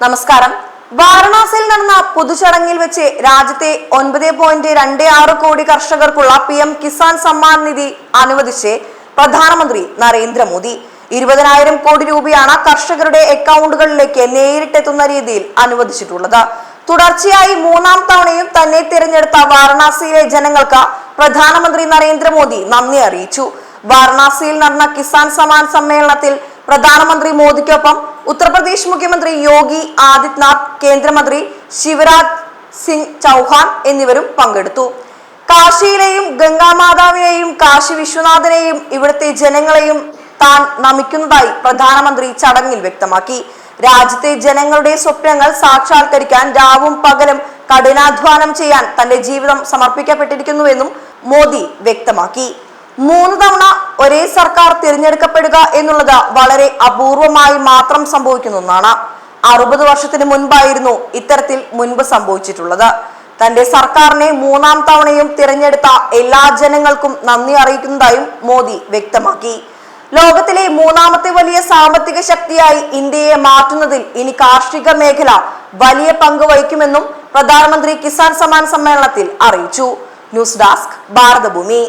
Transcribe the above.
നമസ്കാരം. വാരണാസിയിൽ നടന്ന പൊതുചടങ്ങിൽ വെച്ച് രാജ്യത്തെ ഒൻപത് പോയിന്റ് രണ്ട് ആറ് കോടി കർഷകർക്കുള്ള പി എം കിസാൻ സമ്മാൻ നിധി അനുവദിച്ച് പ്രധാനമന്ത്രി നരേന്ദ്രമോദി. ഇരുപതിനായിരം കോടി രൂപയാണ് കർഷകരുടെ അക്കൗണ്ടുകളിലേക്ക് നേരിട്ടെത്തുന്ന രീതിയിൽ അനുവദിച്ചിട്ടുള്ളത്. തുടർച്ചയായി മൂന്നാം തവണയും തന്നെ തിരഞ്ഞെടുത്ത വാരണാസിയിലെ ജനങ്ങൾക്ക് പ്രധാനമന്ത്രി നരേന്ദ്രമോദി നന്ദി അറിയിച്ചു. വാരണാസിയിൽ നടന്ന കിസാൻ സമ്മാൻ സമ്മേളനത്തിൽ പ്രധാനമന്ത്രി മോദിക്കൊപ്പം ഉത്തർപ്രദേശ് മുഖ്യമന്ത്രി യോഗി ആദിത്യനാഥ് കേന്ദ്രമന്ത്രി ശിവരാജ് സിംഗ് ചൗഹാൻ എന്നിവരും പങ്കെടുത്തു. കാശിയിലെയും ഗംഗാമാതാവിനെയും കാശി വിശ്വനാഥനെയും ഇവിടുത്തെ ജനങ്ങളെയും താൻ നമിക്കുന്നതായി പ്രധാനമന്ത്രി ചടങ്ങിൽ വ്യക്തമാക്കി. രാജ്യത്തെ ജനങ്ങളുടെ സ്വപ്നങ്ങൾ സാക്ഷാത്കരിക്കാൻ രാവും പകലും കഠിനാധ്വാനം ചെയ്യാൻ തന്റെ ജീവിതം സമർപ്പിക്കപ്പെട്ടിരിക്കുന്നുവെന്നും മോദി വ്യക്തമാക്കി. മൂന്ന് തവണ ഒരേ സർക്കാർ തിരഞ്ഞെടുക്കപ്പെടുക എന്നുള്ളത് വളരെ അപൂർവമായി മാത്രം സംഭവിക്കുന്ന ഒന്നാണ്. അറുപത് വർഷത്തിന് മുൻപായിരുന്നു ഇത്തരത്തിൽ മുൻപ് സംഭവിച്ചിട്ടുള്ളത്. തന്റെ സർക്കാരിനെ മൂന്നാം തവണയും തിരഞ്ഞെടുത്ത എല്ലാ ജനങ്ങൾക്കും നന്ദി അറിയിക്കുന്നതായും മോദി വ്യക്തമാക്കി. ലോകത്തിലെ മൂന്നാമത്തെ വലിയ സാമ്പത്തിക ശക്തിയായി ഇന്ത്യയെ മാറ്റുന്നതിൽ ഇനി കാർഷിക മേഖല വലിയ പങ്ക് വഹിക്കുമെന്നും പ്രധാനമന്ത്രി കിസാൻ സമ്മാൻ സമ്മേളനത്തിൽ അറിയിച്ചു. News desk Bharatabhumi.